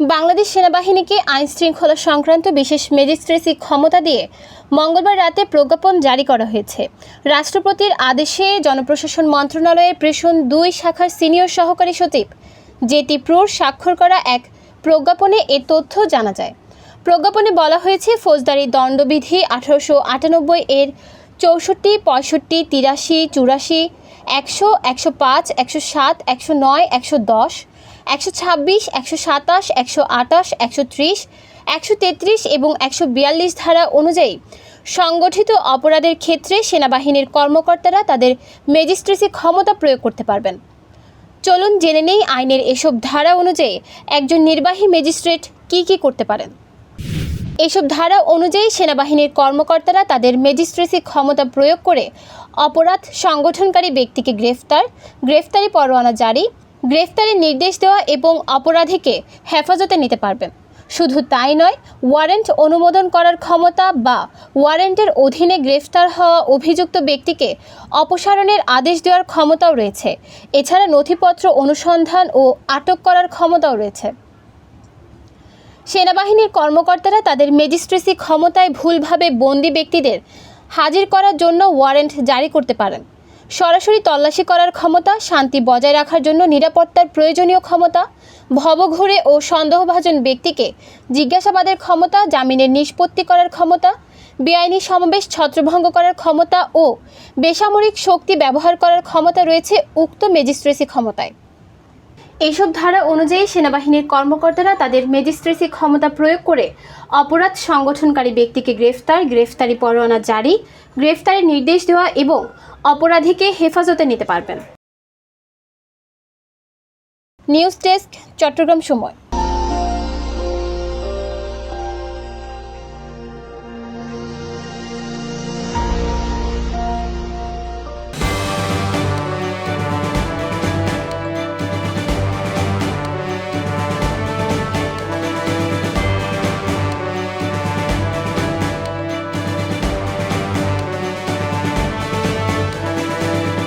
বাংলাদেশ সেনাবাহিনীকে আইন শৃঙ্খলা সংক্রান্ত বিশেষ ম্যাজিস্ট্রেসি ক্ষমতা দিয়ে মঙ্গলবার রাতে প্রজ্ঞাপন জারি করা হয়েছে। রাষ্ট্রপতির আদেশে জনপ্রশাসন মন্ত্রণালয়ের প্রেষণ দুই শাখার সিনিয়র সহকারী সচিব, জেটি প্রোর, স্বাক্ষর করা এক প্রজ্ঞাপনে এ তথ্য জানা যায়। প্রজ্ঞাপনে বলা হয়েছে, ফৌজদারি দণ্ডবিধি আঠারোশো আটানব্বই এর চৌষট্টি, পঁয়ষট্টি, তিরাশি, চুরাশি, একশো একশো পাঁচ, একশো সাত, একশো নয়, একশো দশ একশো ছাব্বিশ, একশো সাতাশ, একশো আটাশ, একশো ত্রিশ, একশো তেত্রিশ এবং একশো বিয়াল্লিশ ধারা অনুযায়ী সংগঠিত অপরাধের ক্ষেত্রে সেনাবাহিনীর কর্মকর্তারা তাদের ম্যাজিস্ট্রেসি ক্ষমতা প্রয়োগ করতে পারবেন। চলুন জেনে নেই আইনের এসব ধারা অনুযায়ী একজন নির্বাহী ম্যাজিস্ট্রেট কী কী করতে পারেন। এসব ধারা অনুযায়ী সেনাবাহিনীর কর্মকর্তারা তাদের ম্যাজিস্ট্রেসি ক্ষমতা প্রয়োগ করে অপরাধ সংগঠনকারী ব্যক্তিকে গ্রেফতার, গ্রেফতারি পরোয়ানা জারি গ্রেফতারের নির্দেশ দেওয়া এবং অপরাধীকে হেফাজতে নিতে পারবেন শুধু তাই নয়, ওয়ারেন্ট অনুমোদন করার ক্ষমতা বা ওয়ারেন্টের অধীনে গ্রেফতার হওয়া অভিযুক্ত ব্যক্তিকে অপসারণের আদেশ দেওয়ার ক্ষমতাও রয়েছে। এছাড়া নথিপত্র অনুসন্ধান ও আটক করার ক্ষমতাও রয়েছে। সেনাবাহিনীর কর্মকর্তারা তাদের ম্যাজিস্ট্রেসি ক্ষমতায় ভুলভাবে বন্দি ব্যক্তিদের হাজির করার জন্য ওয়ারেন্ট জারি করতে পারেন। সরাসরি তল্লাশি করার ক্ষমতা, শান্তি বজায় রাখার জন্য নিরাপত্তার প্রয়োজনীয় ক্ষমতা, ভবঘুরে ও সন্দেহভাজন ব্যক্তিকে জিজ্ঞাসাবাদের ক্ষমতা, জামিনের নিষ্পত্তি করার ক্ষমতা, বেআইনি সমাবেশ ছত্রভঙ্গ করার ক্ষমতা ও বেসামরিক শক্তি ব্যবহার করার ক্ষমতা রয়েছে উক্ত ম্যাজিস্ট্রেসি ক্ষমতায়। এইসব ধারা অনুযায়ী সেনাবাহিনীর কর্মকর্তারা তাদের ম্যাজিস্ট্রেসি ক্ষমতা প্রয়োগ করে অপরাধ সংগঠনকারী ব্যক্তিকে গ্রেফতার, গ্রেফতারি পরোয়ানা জারি, গ্রেফতারের নির্দেশ দেওয়া এবং অপরাধীকে হেফাজতে নিতে পারবেন। নিউজ ডেস্ক, চট্টগ্রাম সময়।